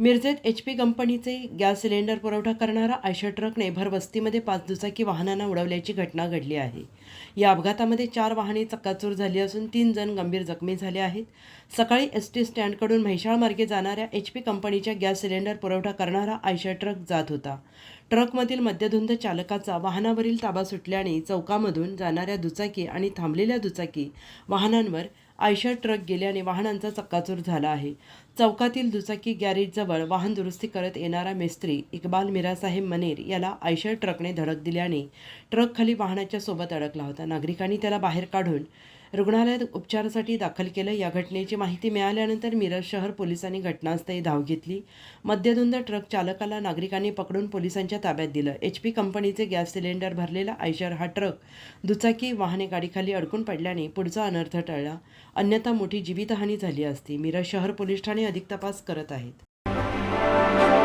मिरजेत H P कंपनीचे gas cylinder पुरवठा करणारा आयशर ट्रकने भरवस्तीमध्ये पाच दुचाकी वाहनांना उडवल्याची घटना घडली आहे. या अपघातामध्ये चार वाहने चक्काचूर झाली असून तीन जण गंभीर जखमी झाले आहेत. सकाळी एस टी स्टँडकडून म्हैशाळ मार्गे जाणाऱ्या एच पी कंपनीच्या गॅस सिलेंडर पुरवठा करणारा आयशर ट्रक जात होता. ट्रकमधील मद्यधुंद चालकाचा वाहनावरील ताबा सुटल्याने चौकामधून जाणाऱ्या दुचाकी आणि थांबलेल्या दुचाकी वाहनांवर आयशर ट्रक गेल्याने वाहनांचा चक्काचूर झाला आहे. चौकातील दुचाकी गॅरेजजवळ वाहन दुरुस्ती करत येणारा मिस्त्री इक्बाल मिरासाहेब मनेर याला आयशर ट्रकने धडक दिल्याने ट्रक खाली वाहनाच्या सोबत अडकला होता. नागरिकांनी त्याला बाहेर काढून रुग्णालयात उपचारासाठी दाखल केलं. या घटनेची माहिती मिळाल्यानंतर मिरज शहर पोलिसांनी घटनास्थळी धाव घेतली. मद्यधुंद ट्रक चालकाला नागरिकांनी पकडून पोलिसांच्या ताब्यात दिलं. एच पी कंपनीचे गॅस सिलेंडर भरलेला आयशर हा ट्रक दुचाकी वाहने गाडीखाली अडकून पडल्याने पुढचा अनर्थ टळला. अन्यथा मोठी जीवितहानी झाली असती. मिरज शहर पोलीस ठाणे अधिक तपास करत आहेत.